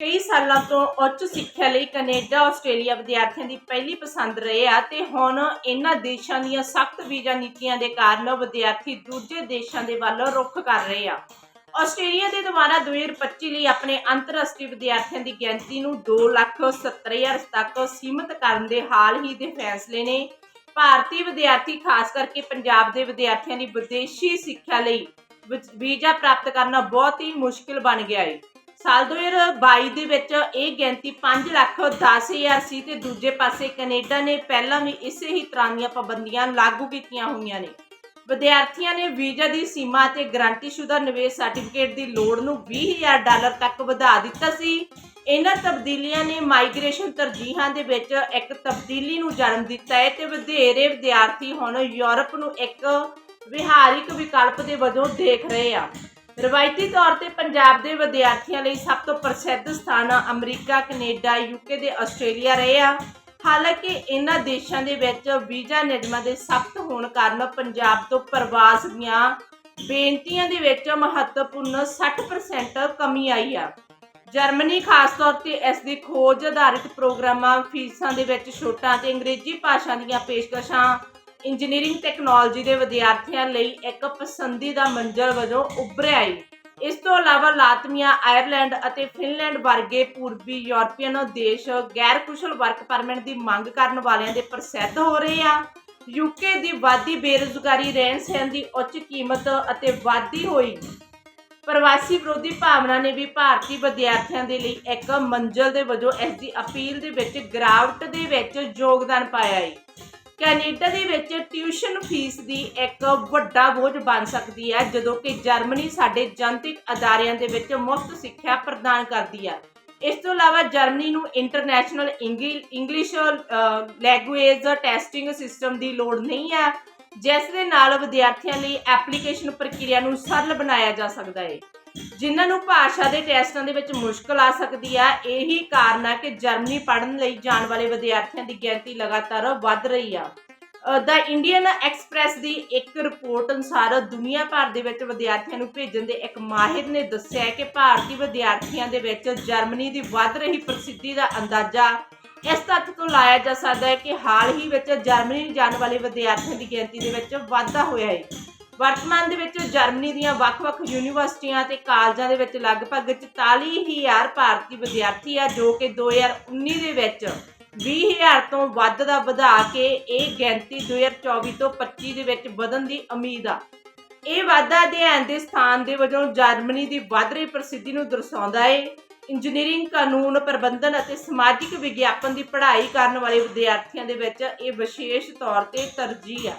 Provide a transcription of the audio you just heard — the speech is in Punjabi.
ਕਈ ਸਾਲਾਂ ਤੋਂ ਉੱਚ ਸਿੱਖਿਆ ਲਈ ਕੈਨੇਡਾ ਆਸਟ੍ਰੇਲੀਆ ਵਿਦਿਆਰਥੀਆਂ ਦੀ ਪਹਿਲੀ ਪਸੰਦ ਰਹੇ ਆ ਤੇ ਹੁਣ ਇਹਨਾਂ ਦੇਸ਼ਾਂ ਦੀਆਂ ਸਖਤ ਵੀਜ਼ਾ ਨੀਤੀਆਂ ਦੇ ਕਾਰਨ ਵਿਦਿਆਰਥੀ ਦੂਜੇ ਦੇਸ਼ਾਂ ਦੇ ਵੱਲ ਰੁਖ ਕਰ ਰਹੇ ਆ। ਆਸਟ੍ਰੇਲੀਆ ਦੇ ਦੁਆਰਾ 2025 ਲਈ ਆਪਣੇ ਅੰਤਰਰਾਸ਼ਟਰੀ ਵਿਦਿਆਰਥੀਆਂ ਦੀ ਗਿਣਤੀ ਨੂੰ 2,70,000 ਤੱਕ ਸੀਮਿਤ ਕਰਨ ਦੇ ਹਾਲ ਹੀ ਦੇ ਫੈਸਲੇ ਨੇ। ਭਾਰਤੀ ਵਿਦਿਆਰਥੀ ਖਾਸ ਕਰਕੇ ਪੰਜਾਬ ਦੇ ਵਿਦਿਆਰਥੀਆਂ ਦੀ ਵਿਦੇਸ਼ੀ ਸਿੱਖਿਆ ਲਈ ਵਿ- ਵੀਜ਼ਾ ਪ੍ਰਾਪਤ ਕਰਨਾ ਬਹੁਤ ਹੀ ਮੁਸ਼ਕਿਲ ਬਣ ਗਿਆ ਹੈ ਸਾਲ 2022 ਦੇ ਵਿੱਚ ਇਹ ਗਿਣਤੀ 5 ਲੱਖ 10000 ਸੀ ਤੇ ਦੂਜੇ ਪਾਸੇ ਕੈਨੇਡਾ ਨੇ ਪਹਿਲਾਂ ਵੀ ਇਸੇ ਹੀ ਤਰ੍ਹਾਂ ਦੀਆਂ ਪਾਬੰਦੀਆਂ ਲਾਗੂ ਕੀਤੀਆਂ ਹੋਈਆਂ ਨੇ। ਵਿਦਿਆਰਥੀਆਂ ਨੇ ਵੀਜ਼ਾ ਦੀ ਸੀਮਾ ਤੇ ਗਰੰਟੀਸ਼ੁਦਾ ਨਿਵੇਸ਼ ਸਰਟੀਫਿਕੇਟ ਦੀ ਲੋੜ ਨੂੰ 20000 ਡਾਲਰ ਤੱਕ ਵਧਾ ਦਿੱਤਾ ਸੀ। ਇਹਨਾਂ ਤਬਦੀਲੀਆਂ ਨੇ ਮਾਈਗ੍ਰੇਸ਼ਨ ਤਰਜੀਹਾਂ ਦੇ ਵਿੱਚ ਇੱਕ ਤਬਦੀਲੀ ਨੂੰ ਜਨਮ ਦਿੱਤਾ ਹੈ ਤੇ ਵਧੇਰੇ ਵਿਦਿਆਰਥੀ ਹੁਣ ਯੂਰਪ ਨੂੰ ਇੱਕ ਵਿਹਾਰਿਕ ਵਿਕਲਪ ਦੇ ਵਜੋਂ ਦੇਖ ਰਹੇ ਆ। ਰਵਾਇਤੀ ਤੌਰ ਤੇ ਪੰਜਾਬ ਦੇ ਵਿਦਿਆਰਥੀਆਂ ਲਈ ਸਭ ਤੋਂ ਪ੍ਰਸਿੱਧ ਸਥਾਨ ਅਮਰੀਕਾ, ਕੈਨੇਡਾ, ਯੂਕੇ ਤੇ ਆਸਟ੍ਰੇਲੀਆ ਰਹੇ ਆ। ਹਾਲਾਂਕਿ ਇਹਨਾਂ ਦੇਸ਼ਾਂ ਦੇ ਵਿੱਚ ਵੀਜ਼ਾ ਨਿਯਮਾਂ ਦੇ ਸਖਤ ਹੋਣ ਕਾਰਨ ਪੰਜਾਬ ਤੋਂ ਪ੍ਰਵਾਸ ਦੀਆਂ ਬੇਨਤੀਆਂ ਦੇ ਵਿੱਚ ਮਹੱਤਵਪੂਰਨ 60% ਕਮੀ ਆਈ ਆ। ਜਰਮਨੀ ਖਾਸ ਤੌਰ ਤੇ ਇਸ ਦੀ ਖੋਜ ਆਧਾਰਿਤ ਪ੍ਰੋਗਰਾਮਾਂ, ਫੀਸਾਂ ਦੇ ਵਿੱਚ ਛੋਟਾਂ ਤੇ ਅੰਗਰੇਜ਼ੀ ਭਾਸ਼ਾ ਦੀਆਂ ਪੇਸ਼ਕਸ਼ਾਂ ਇੰਜੀਨੀਅਰਿੰਗ ਟੈਕਨੋਲੋਜੀ ਦੇ ਵਿਦਿਆਰਥੀਆਂ ਲਈ ਇੱਕ ਪਸੰਦੀਦਾ ਮੰਜ਼ਲ ਵਜੋਂ ਉੱਭਰਿਆ ਹੈ। ਇਸ ਤੋਂ ਇਲਾਵਾ ਲਾਤਵੀਆ ਆਇਰਲੈਂਡ ਅਤੇ ਫਿਨਲੈਂਡ ਵਰਗੇ ਪੂਰਬੀ ਯੂਰਪੀਅਨ ਦੇਸ਼ ਗੈਰ ਕੁਸ਼ਲ ਵਰਕ ਪਰਮਿਟ ਦੀ ਮੰਗ ਕਰਨ ਵਾਲਿਆਂ ਦੇ ਪ੍ਰਸਿੱਧ ਹੋ ਰਹੇ ਆ। ਯੂਕੇ ਦੀ ਵਾਧੀ ਬੇਰੁਜ਼ਗਾਰੀ, ਰਹਿਣ ਸਹਿਣ ਦੀ ਉੱਚ ਕੀਮਤ ਅਤੇ ਵਾਧੀ ਹੋਈ। ਪ੍ਰਵਾਸੀ ਵਿਰੋਧੀ ਭਾਵਨਾ ਨੇ ਵੀ ਭਾਰਤੀ ਵਿਦਿਆਰਥੀਆਂ ਦੇ ਲਈ ਇੱਕ ਮੰਜ਼ਲ ਦੇ ਵਜੋਂ ਇਸ ਦੀ ਅਪੀਲ ਦੇ ਵਿੱਚ, ਗਿਰਾਵਟ ਦੇ ਵਿੱਚ ਯੋਗਦਾਨ ਪਾਇਆ ਹੈ। ਕੈਨੇਡਾ ਦੇ ਵਿੱਚ ਟਿਊਸ਼ਨ ਫੀਸ ਦੀ ਇੱਕ ਵੱਡਾ ਬੋਝ ਬਣ ਸਕਦੀ ਹੈ, ਜਦੋਂ ਕਿ ਜਰਮਨੀ ਸਾਡੇ ਜਨਤਕ ਅਦਾਰਿਆਂ ਦੇ ਵਿੱਚ ਮੁਫਤ ਸਿੱਖਿਆ ਪ੍ਰਦਾਨ ਕਰਦੀ ਹੈ। ਇਸ ਤੋਂ ਇਲਾਵਾ ਜਰਮਨੀ ਨੂੰ international English language testing system ਦੀ ਲੋੜ ਨਹੀਂ ਹੈ। ਜਿਸ ਦੇ ਨਾਲ ਵਿਦਿਆਰਥੀਆਂ ਲਈ ਐਪਲੀਕੇਸ਼ਨ ਪ੍ਰਕਿਰਿਆ ਨੂੰ ਸਰਲ ਬਣਾਇਆ ਜਾ ਸਕਦਾ ਹੈ ਜਿਨ੍ਹਾਂ ਨੂੰ ਭਾਸ਼ਾ ਦੇ ਟੈਸਟਾਂ ਦੇ ਵਿੱਚ ਮੁਸ਼ਕਲ ਆ ਸਕਦੀ ਹੈ ਇਹੀ ਕਾਰਨ ਹੈ ਕਿ ਜਰਮਨੀ ਪੜ੍ਹਨ ਲਈ ਜਾਣ ਵਾਲੇ ਵਿਦਿਆਰਥੀਆਂ ਦੀ ਗਿਣਤੀ ਲਗਾਤਾਰ ਵੱਧ ਰਹੀ ਆ। ਦਾ ਇੰਡੀਅਨ ਐਕਸਪ੍ਰੈਸ ਦੀ ਇੱਕ ਰਿਪੋਰਟ ਅਨੁਸਾਰ ਦੁਨੀਆ ਭਰ ਦੇ ਵਿੱਚ ਵਿਦਿਆਰਥੀਆਂ ਨੂੰ ਭੇਜਣ ਦੇ ਇੱਕ ਮਾਹਿਰ ਨੇ ਦੱਸਿਆ ਕਿ ਭਾਰਤੀ ਵਿਦਿਆਰਥੀਆਂ ਦੇ ਵਿੱਚ ਜਰਮਨੀ ਦੀ ਵੱਧ ਰਹੀ ਪ੍ਰਸਿੱਧੀ ਦਾ ਅੰਦਾਜ਼ਾ ਇਸ ਤੱਥ ਤੋਂ ਲਾਇਆ ਜਾ ਸਕਦਾ ਹੈ ਕਿ ਹਾਲ ਹੀ ਵਿੱਚ ਜਰਮਨੀ ਜਾਣ ਵਾਲੇ ਵਿਦਿਆਰਥੀਆਂ ਦੀ ਗਿਣਤੀ ਦੇ ਵਿੱਚ ਵਾਧਾ ਹੋਇਆ ਹੈ। ਵਰਤਮਾਨ ਦੇ ਵਿੱਚ ਜਰਮਨੀ ਦੀਆਂ ਵੱਖ-ਵੱਖ ਯੂਨੀਵਰਸਿਟੀਆਂ ਤੇ ਕਾਲਜਾਂ ਦੇ ਵਿੱਚ ਲਗਭਗ 44000 ਭਾਰਤੀ ਵਿਦਿਆਰਥੀ ਆ, ਜੋ ਕਿ 2019 ਦੇ ਵਿੱਚ 20000 ਤੋਂ ਵੱਧ ਦਾ ਵਧਾ ਕੇ ਇਹ ਗਿਣਤੀ 2024 ਤੋਂ 25 ਦੇ ਵਿੱਚ ਵਧਣ ਦੀ ਉਮੀਦ ਆ। ਇਹ ਵਾਧਾ ਅਧਿਐਨ ਦੇ ਸਥਾਨ ਦੇ ਵਜੋਂ ਜਰਮਨੀ ਦੀ ਵੱਧ ਰਹੀ ਪ੍ਰਸਿੱਧੀ ਨੂੰ ਦਰਸਾਉਂਦਾ ਹੈ। ਇੰਜੀਨੀਅਰਿੰਗ ਕਾਨੂੰਨ, ਪ੍ਰਬੰਧਨ ਅਤੇ ਸਮਾਜਿਕ ਵਿਗਿਆਪਨ ਦੀ ਪੜ੍ਹਾਈ ਕਰਨ ਵਾਲੇ ਵਿਦਿਆਰਥੀਆਂ ਦੇ ਵਿੱਚ ਇਹ ਵਿਸ਼ੇਸ਼ ਤੌਰ ਤੇ ਤਰਜੀਹ ਆ।